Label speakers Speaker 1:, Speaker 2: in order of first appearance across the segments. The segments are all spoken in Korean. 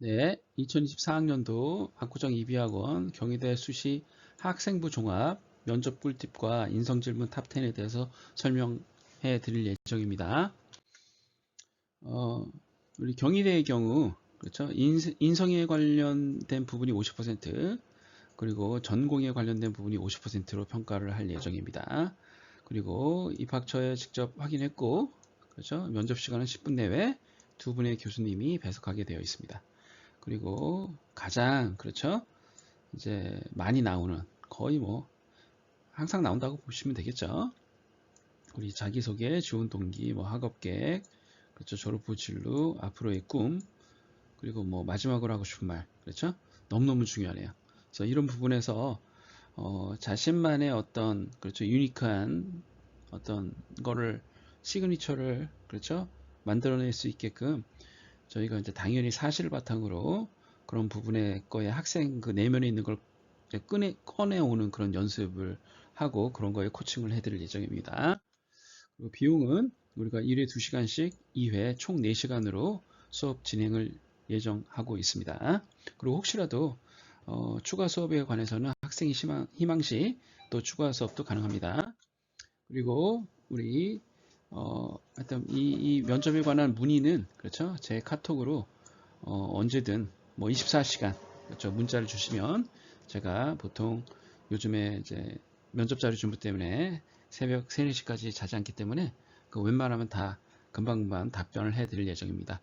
Speaker 1: 네, 2024학년도 박구정 이비학원 경희대 수시 학생부 종합 면접 꿀팁과 인성 질문 탑 10에 대해서 설명해 드릴 예정입니다. 어, 우리 경희대의 경우 그렇죠? 인, 인성에 관련된 부분이 50% 그리고 전공에 관련된 부분이 50%로 평가를 할 예정입니다. 그리고 입학처에 직접 확인했고 그렇죠? 면접 시간은 10분 내외 두 분의 교수님이 배석하게 되어 있습니다. 그리고 가장 그렇죠? 이제 많이 나오는 거의 뭐 항상 나온다고 보시면 되겠죠? 우리 자기소개 좋은 동기 뭐 학업계획 그렇죠? 졸업 후 진로 앞으로의 꿈 그리고 뭐 마지막으로 하고 싶은 말 그렇죠? 너무너무 중요하네요. 그래서 이런 부분에서 어, 자신만의 어떤 그렇죠? 유니크한 어떤 거를 시그니처를 그렇죠? 만들어낼 수 있게끔 저희가 이제 당연히 사실을 바탕으로 그런 부분에 거에 학생 그 내면에 있는 걸 꺼내, 꺼내오는 그런 연습을 하고 그런 거에 코칭을 해드릴 예정입니다. 그리고 비용은 우리가 1회 2시간씩 2회 총 4시간으로 수업 진행을 예정하고 있습니다. 그리고 혹시라도 어, 추가 수업에 관해서는 학생이 희망, 희망시 또 추가 수업도 가능합니다. 그리고 우리 어, 하여튼 이, 이, 면접에 관한 문의는 그렇죠. 제 카톡으로 어, 언제든 뭐 24시간 그렇죠. 문자를 주시면 제가 보통 요즘에 이제 면접 자료 준비 때문에 새벽 3, 4시까지 자지 않기 때문에 그 웬만하면 다 금방금방 답변을 해 드릴 예정입니다.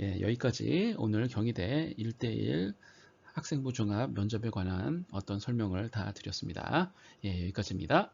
Speaker 1: 예, 여기까지 오늘 경희대 1대1 학생부 종합 면접에 관한 어떤 설명을 다 드렸습니다. 예, 여기까지입니다.